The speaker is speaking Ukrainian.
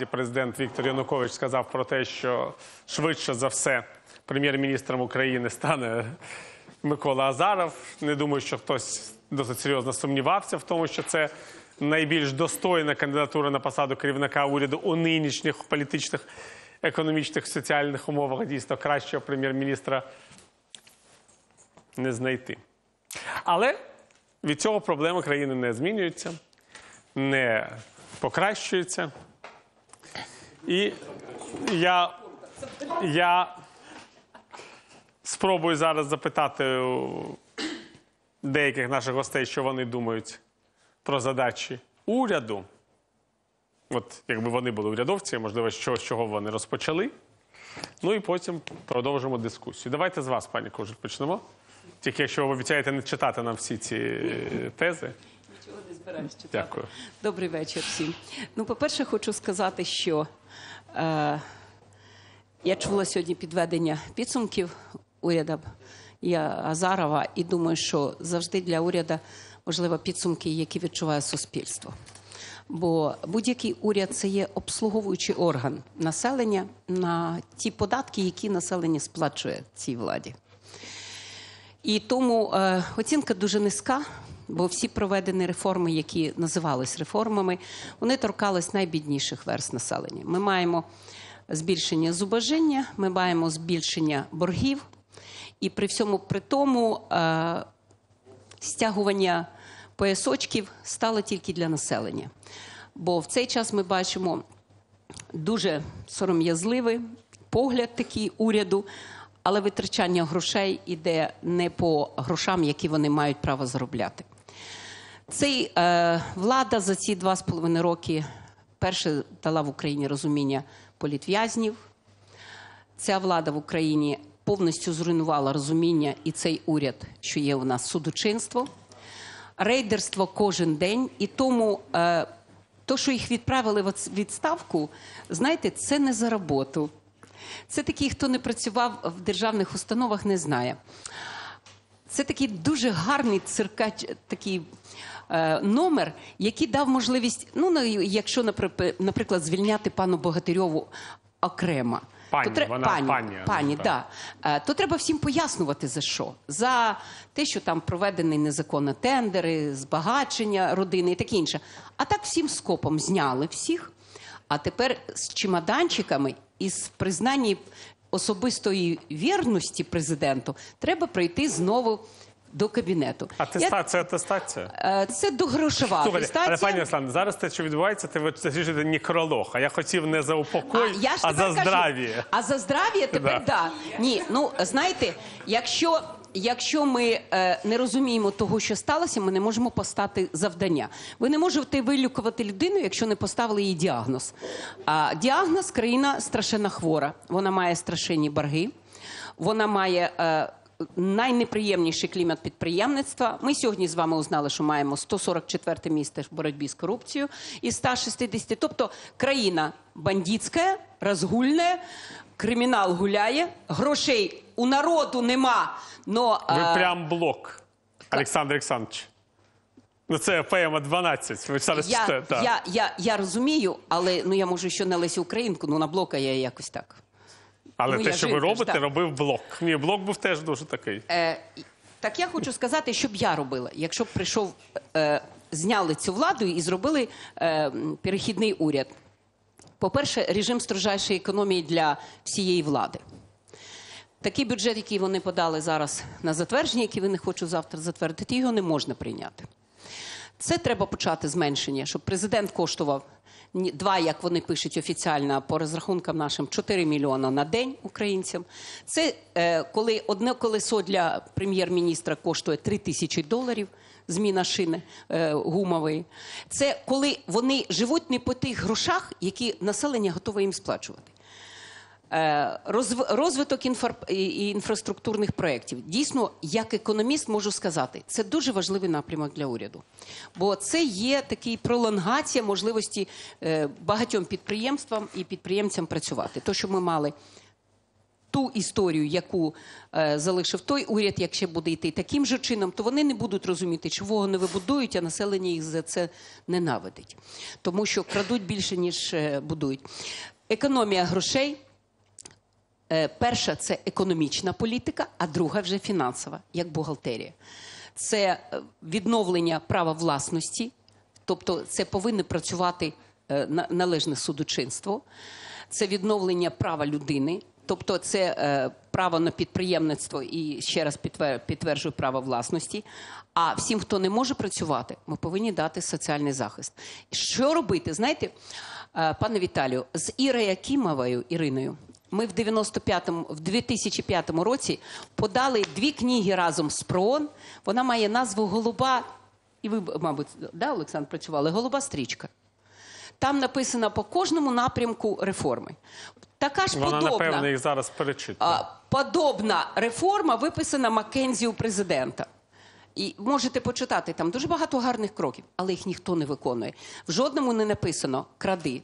владі президент Віктор Янукович сказав про те, що швидше за все прем'єр-міністром України стане Микола Азаров. Не думаю, що хтось досить серйозно сумнівався в тому, що це найбільш достойна кандидатура на посаду керівника уряду у нинішніх політичних, економічних, соціальних умовах. Дійсно, кращого прем'єр-міністра не знайти. Але від цього проблеми країни не змінюються, не покращуються. І я, я спробую зараз запитати у деяких наших гостей, що вони думають про задачі уряду. От якби вони були урядовці, можливо, що, з чого вони розпочали. Ну і потім продовжимо дискусію. Давайте з вас, пані Кужель, почнемо. Тільки якщо ви обіцяєте не читати нам всі ці е, тези. Нічого читати. Дякую. Добрий вечір всім. Ну, по-перше, хочу сказати, що е, я чула сьогодні підведення підсумків уряду я Азарова, і думаю, що завжди для уряду важливі підсумки, які відчуває суспільство. Бо будь-який уряд це є обслуговуючий орган населення на ті податки, які населення сплачує цій владі. І тому е, оцінка дуже низька, бо всі проведені реформи, які називались реформами, вони торкались найбідніших верст населення. Ми маємо збільшення зубожіння, ми маємо збільшення боргів, і при всьому при тому е, стягування поясочків стало тільки для населення. Бо в цей час ми бачимо дуже сором'язливий погляд такий уряду, але витрачання грошей іде не по грошам, які вони мають право заробляти. Цей е, влада за ці два з половиною роки перше дала в Україні розуміння політв'язнів. Ця влада в Україні повністю зруйнувала розуміння і цей уряд, що є у нас судочинство, рейдерство кожен день, і тому е, то, що їх відправили в відставку, знаєте, це не за роботу. Це такий, хто не працював в державних установах, не знає. Це такий дуже гарний циркач, такий номер, який дав можливість, ну якщо напри- наприклад, звільняти пану Богатирьову окремо. Пані, тре- вона пані, пані, пані, так. да. Е, то треба всім пояснювати за що. За те, що там проведені незаконні тендери, збагачення родини і таке інше. А так всім скопом зняли всіх. А тепер з чемоданчиками і з признанні особистої вірності президенту треба прийти знову до кабінету. Я- Атестація, це атестація. Е, Це до грошова Слухайте, але пані Олександр, зараз те, що відбувається, це ви зрішите некролог. А я хотів не за упокой, а, я ж за здрав'я. А за здрав'я тепер да. Ні, ну знаєте, якщо. Якщо ми е, не розуміємо того, що сталося, ми не можемо поставити завдання. Ви не можете вилікувати людину, якщо не поставили їй діагноз. А діагноз країна страшенно хвора. Вона має страшенні борги, вона має. Е, Найнеприємніший клімат підприємництва. Ми сьогодні з вами узнали, що маємо 144 місце в боротьбі з корупцією із 160. Тобто країна бандитська, розгульна, кримінал гуляє, грошей у народу нема. Но, Ви е, прям блок, Олександр Олександрович. Ну це ПМ 12. Ви зараз я, читаєте. я, я, я розумію, але ну я можу ще на Лесю Українку, ну на блока я якось так. Але ну, те, що ви жінка робите, так. робив блок. Ні, блок був теж дуже такий. Е, так я хочу сказати, що б я робила, якщо б прийшов, е, зняли цю владу і зробили е, перехідний уряд. По-перше, режим строжайшої економії для всієї влади. Такий бюджет, який вони подали зараз на затвердження, який вони хочуть завтра затвердити, його не можна прийняти. Це треба почати зменшення, щоб президент коштував два, як вони пишуть офіціально по розрахункам нашим, 4 мільйона на день українцям. Це е, коли одне колесо для прем'єр-міністра коштує 3 тисячі доларів. Зміна шини е, гумової. Це коли вони живуть не по тих грошах, які населення готове їм сплачувати. Е, розв- розвиток інфраструктурних проєктів. Дійсно, як економіст можу сказати, це дуже важливий напрямок для уряду. Бо це є такий пролонгація можливості е, багатьом підприємствам і підприємцям працювати. То, що ми мали ту історію, яку е, залишив той уряд, якщо буде йти таким же чином, то вони не будуть розуміти, чого вони вибудують, а населення їх за це ненавидить. Тому що крадуть більше, ніж будують. Економія грошей. Е, Перша це економічна політика, а друга вже фінансова, як бухгалтерія. Це е, відновлення права власності, тобто це повинно працювати е, на- належне судочинство, це відновлення права людини, тобто це право на підприємництво і ще раз підтверджую право власності. А всім, хто не може працювати, ми повинні дати соціальний захист. Що робити? Знаєте, пане Віталію, з Ірою Якимовою Іриною. Ми в 95-му, в 2005 році подали дві книги разом з ПРООН. Вона має назву Голуба, і ви, мабуть, да, Олександр, працювали Голуба стрічка. Там написано по кожному напрямку реформи. Така ж Вона, подобна, напевно, їх зараз перечитує. подобна реформа виписана Маккензі у президента. І можете почитати там дуже багато гарних кроків, але їх ніхто не виконує. В жодному не написано кради.